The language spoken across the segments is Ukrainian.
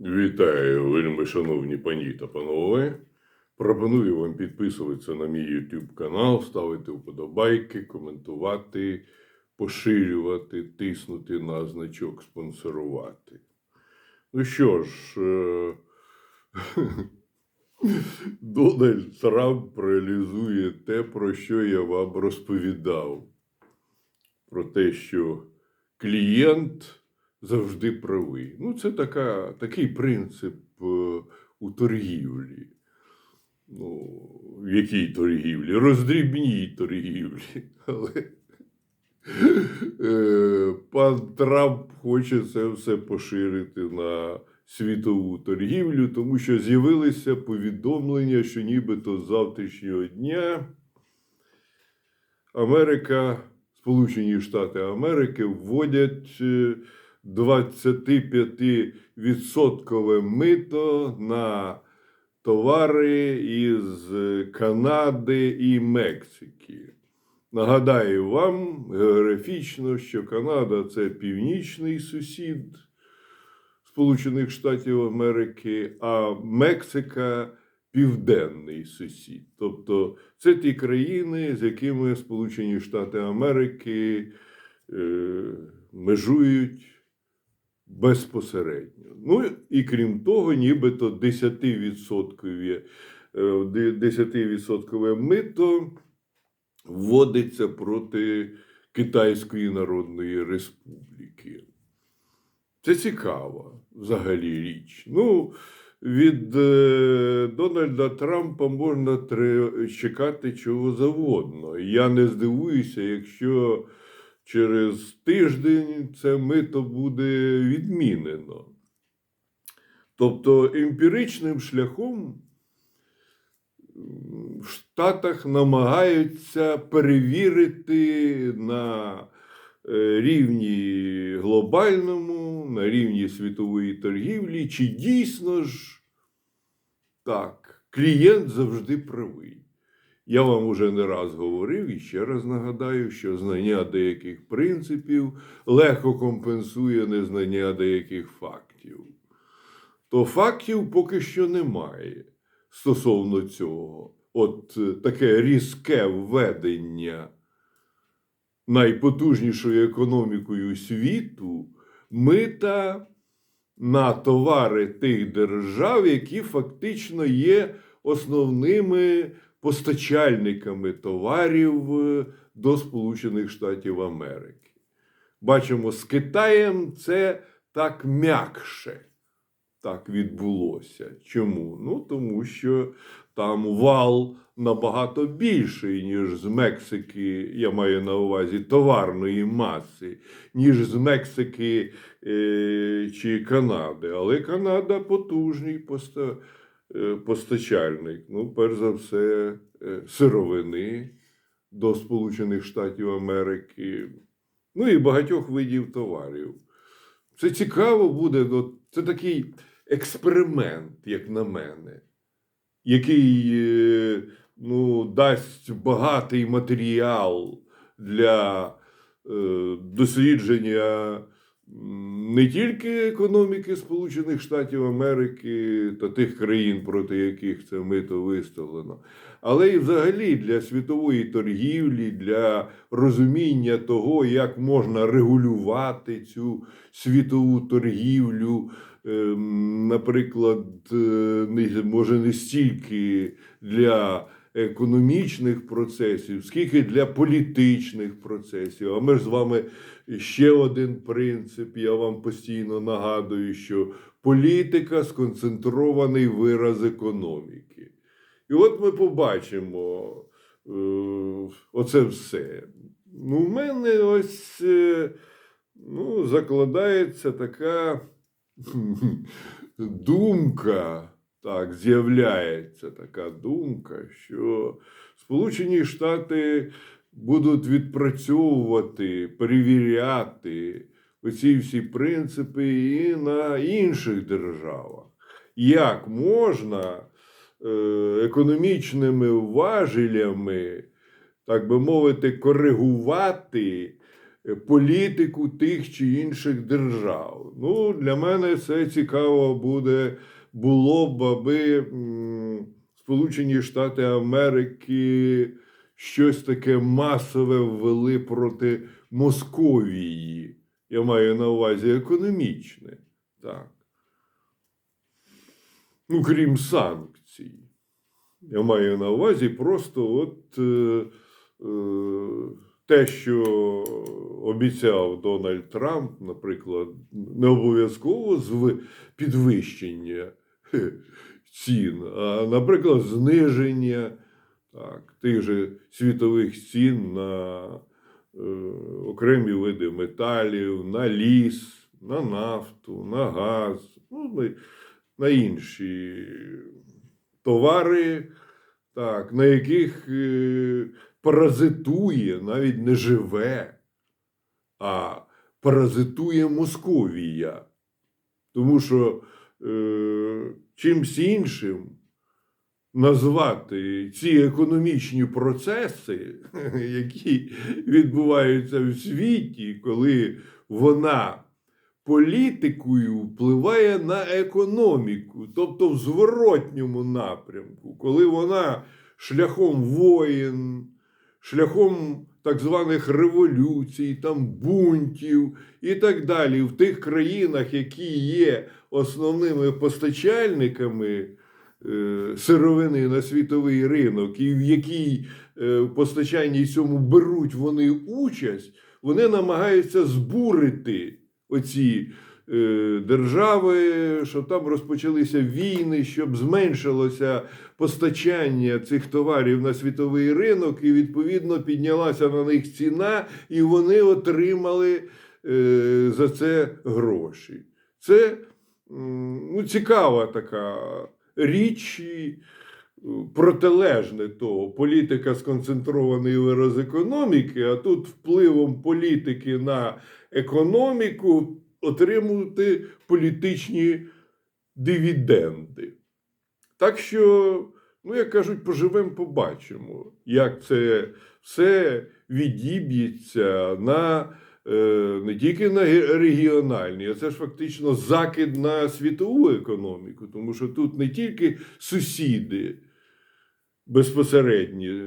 Вітаю, вельми шановні пані та панове. Пропоную вам підписуватися на мій YouTube канал, ставити вподобайки, коментувати, поширювати, тиснути на значок спонсорувати. Ну що ж, е, Дональд Трамп реалізує те, про що я вам розповідав. Про те, що клієнт завжди правий. Ну, це така, такий принцип е, у торгівлі. Ну, в якій торгівлі? Роздрібній торгівлі. Але е, пан Трамп хоче це все поширити на світову торгівлю, тому що з'явилися повідомлення, що нібито з завтрашнього дня Америка, Сполучені Штати Америки вводять е, 25% мито на товари із Канади і Мексики. Нагадаю вам географічно, що Канада це північний сусід Сполучених Штатів Америки, а Мексика південний сусід. Тобто це ті країни, з якими Сполучені Штати Америки е, межують безпосередньо. Ну і крім того, нібито 10%, е, 10% мито вводиться проти Китайської Народної Республіки. Це цікава взагалі річ. Ну, від е, Дональда Трампа можна чекати чого завгодно. Я не здивуюся, якщо через тиждень це мито буде відмінено. Тобто емпіричним шляхом в Штатах намагаються перевірити на е, рівні глобальному, на рівні світової торгівлі, чи дійсно ж так, клієнт завжди правий. Я вам уже не раз говорив і ще раз нагадаю, що знання деяких принципів легко компенсує незнання деяких фактів. То фактів поки що немає стосовно цього. От е, таке різке введення найпотужнішою економікою світу мита на товари тих держав, які фактично є основними постачальниками товарів е, до Сполучених Штатів Америки. Бачимо, з Китаєм це так м'якше так відбулося. Чому? Ну, тому що там вал набагато більший, ніж з Мексики, я маю на увазі товарної маси, ніж з Мексики е, чи Канади. Але Канада потужний поста, е, постачальник. Ну, перш за все, е, сировини до Сполучених Штатів Америки, ну і багатьох видів товарів. Це цікаво буде. ну, Це такий експеримент, як на мене, який е, ну, дасть багатий матеріал для е, дослідження не тільки економіки Сполучених Штатів Америки та тих країн, проти яких це мито виставлено, але і взагалі для світової торгівлі, для розуміння того, як можна регулювати цю світову торгівлю. Ем, Наприклад, е, може не стільки для економічних процесів, скільки для політичних процесів. А ми ж з вами ще один принцип. Я вам постійно нагадую, що політика сконцентрований вираз економіки. І от ми побачимо е, оце все. Ну, в мене ось е, ну, закладається така думка, так, з'являється така думка, що Сполучені Штати будуть відпрацьовувати, перевіряти оці всі принципи і на інших державах. Як можна е, економічними важелями, так би мовити, коригувати політику тих чи інших держав. Ну, для мене це цікаво буде, було б, аби Сполучені Штати Америки щось таке масове ввели проти Московії. Я маю на увазі економічне. Так. Ну, крім санкцій. Я маю на увазі просто от е, е, те, що обіцяв Дональд Трамп, наприклад, не обов'язково підвищення цін, а, наприклад, зниження так, тих же світових цін на е, окремі види металів, на ліс, на нафту, на газ, ну, на інші товари, так, на яких е, паразитує, навіть не живе, а паразитує Московія. Тому що е, чимсь іншим назвати ці економічні процеси, які відбуваються в світі, коли вона політикою впливає на економіку, тобто в зворотньому напрямку, коли вона шляхом воєн, шляхом так званих революцій, там бунтів і так далі, в тих країнах, які є основними постачальниками е, сировини на світовий ринок, і в якій е, в постачанні цьому беруть вони участь, вони намагаються збурити оці держави, щоб там розпочалися війни, щоб зменшилося постачання цих товарів на світовий ринок, і відповідно піднялася на них ціна, і вони отримали е, за це гроші. Це ну, цікава така річ. е, Протилежне того, політика сконцентрований вираз економіки, а тут впливом політики на економіку отримувати політичні дивіденди. Так що, ну, як кажуть, поживемо, побачимо, як це все відіб'ється на е, не тільки на ге- регіональні, а це ж фактично закид на світову економіку, тому що тут не тільки сусіди безпосередні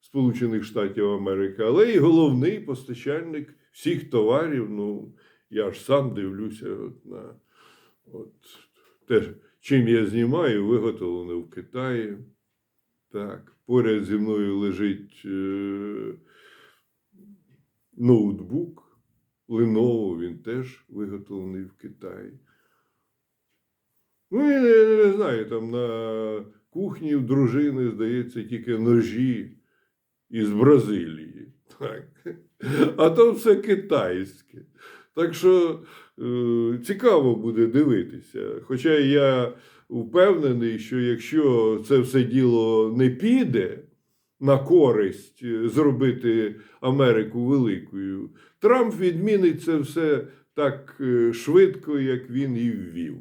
Сполучених Штатів Америки, але й головний постачальник всіх товарів. Ну, я ж сам дивлюся от на от, те, чим я знімаю, виготовлене в Китаї. Так, поряд зі мною лежить е, ноутбук Lenovo, він теж виготовлений в Китаї. Ну, я не, не знаю, там на кухні в дружини, здається, тільки ножі із Бразилії. Так. А то все китайське. Так що е, цікаво буде дивитися. Хоча я впевнений, що якщо це все діло не піде на користь е, зробити Америку великою, Трамп відмінить це все так е, швидко, як він і ввів.